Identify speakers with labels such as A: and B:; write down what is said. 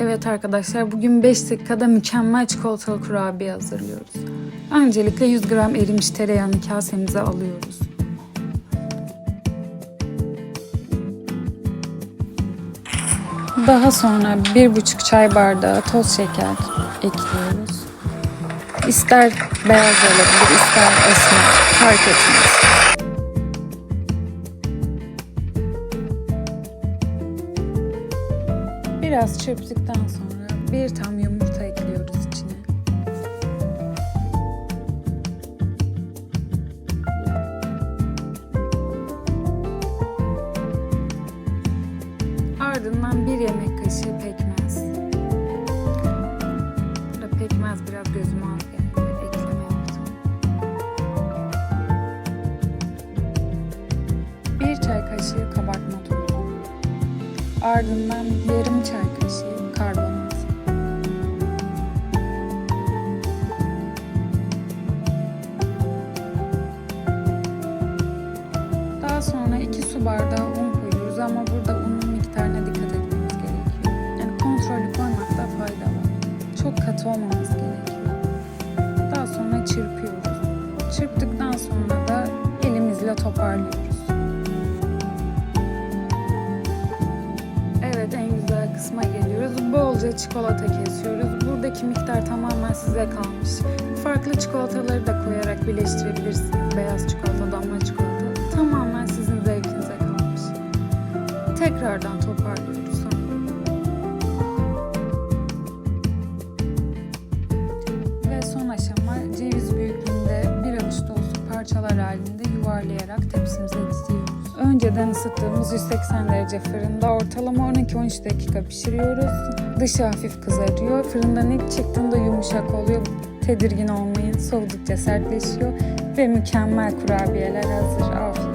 A: Evet arkadaşlar bugün 5 dakikada mükemmel çikolatalı kurabiye hazırlıyoruz. Öncelikle 100 gram erimiş tereyağını kasemize alıyoruz. Daha sonra 1,5 çay bardağı toz şeker ekliyoruz. İster beyaz olabilir, ister esmer, fark etmez. Biraz çırptıktan sonra bir tam yumurta ekliyoruz içine. Ardından bir yemek kaşığı pekmez. Burada pekmez biraz gözüme az geldi. Ekleme yaptım. Bir çay kaşığı. Ardından yarım çay kaşığı karbonat. Daha sonra 2 su bardağı un koyuyoruz ama burada unun miktarına dikkat etmemiz gerekiyor. Yani kontrollü koymakta fayda var. Çok katı olmaması gerekiyor. Daha sonra çırpıyoruz. Çırptıktan sonra da elimizle toparlıyoruz. Bolca çikolata kesiyoruz. Buradaki miktar tamamen size kalmış. Farklı çikolataları da koyarak birleştirebilirsiniz. Beyaz çikolata, damla çikolata. Tamamen sizin zevkinize kalmış. Tekrardan toparlıyoruz. Ve son aşama ceviz büyüklüğünde bir avuç dolusu parçalar halinde yuvarlayarak tepsimize diziyoruz. Önceden ısıttığımız 180 derece fırında ortalama 12-13 dakika pişiriyoruz. Dışı hafif kızarıyor. Fırından ilk çıktığında yumuşak oluyor. Tedirgin olmayın. Soğudukça sertleşiyor ve mükemmel kurabiyeler hazır. Afiyet